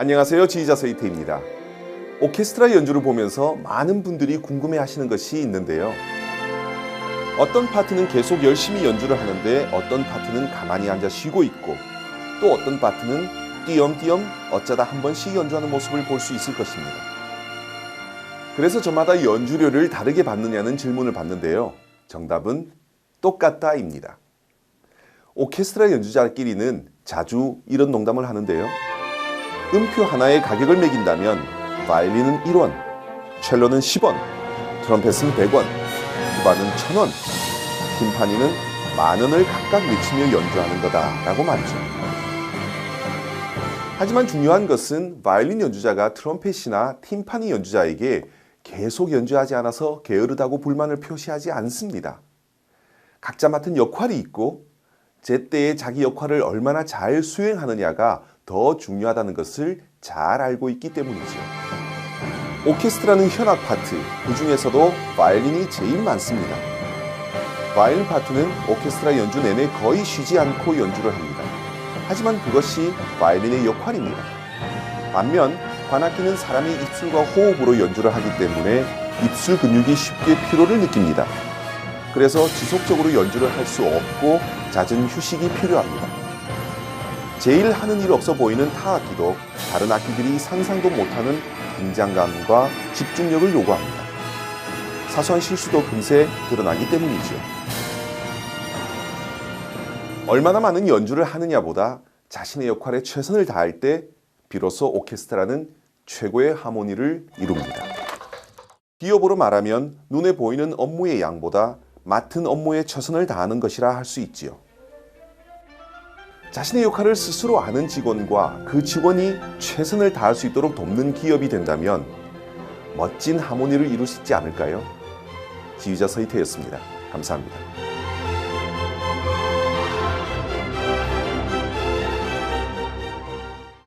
안녕하세요. 지휘자 서 이태입니다. 오케스트라 연주를 보면서 많은 분들이 궁금해 하시는 것이 있는데요. 어떤 파트는 계속 열심히 연주를 하는데 어떤 파트는 가만히 앉아 쉬고 있고 또 어떤 파트는 띄엄띄엄 어쩌다 한 번씩 연주하는 모습을 볼 수 있을 것입니다. 그래서 저마다 연주료를 다르게 받느냐는 질문을 받는데요. 정답은 똑같다입니다. 오케스트라 연주자끼리는 자주 이런 농담을 하는데요. 음표 하나의 가격을 매긴다면 바이올린은 1원, 첼로는 10원, 트럼펫은 100원, 투바는 1000원, 팀파니는 만 원을 각각 외치며 연주하는 거다라고 말이죠. 하지만 중요한 것은 바이올린 연주자가 트럼펫이나 팀파니 연주자에게 계속 연주하지 않아서 게으르다고 불만을 표시하지 않습니다. 각자 맡은 역할이 있고 제때에 자기 역할을 얼마나 잘 수행하느냐가 더 중요하다는 것을 잘 알고 있기 때문이죠. 오케스트라는 현악 파트, 그 중에서도 바이올린이 제일 많습니다. 바이올린 파트는 오케스트라 연주 내내 거의 쉬지 않고 연주를 합니다. 하지만 그것이 바이올린의 역할입니다. 반면 관악기는 사람이 입술과 호흡으로 연주를 하기 때문에 입술 근육이 쉽게 피로를 느낍니다. 그래서 지속적으로 연주를 할 수 없고 잦은 휴식이 필요합니다. 제일 하는 일 없어 보이는 타악기도 다른 악기들이 상상도 못하는 긴장감과 집중력을 요구합니다. 사소한 실수도 금세 드러나기 때문이지요. 얼마나 많은 연주를 하느냐보다 자신의 역할에 최선을 다할 때 비로소 오케스트라는 최고의 하모니를 이룹니다. 기업으로 말하면 눈에 보이는 업무의 양보다 맡은 업무에 최선을 다하는 것이라 할 수 있지요. 자신의 역할을 스스로 아는 직원과 그 직원이 최선을 다할 수 있도록 돕는 기업이 된다면 멋진 하모니를 이룰 수 있지 않을까요? 지휘자 서희태였습니다. 감사합니다.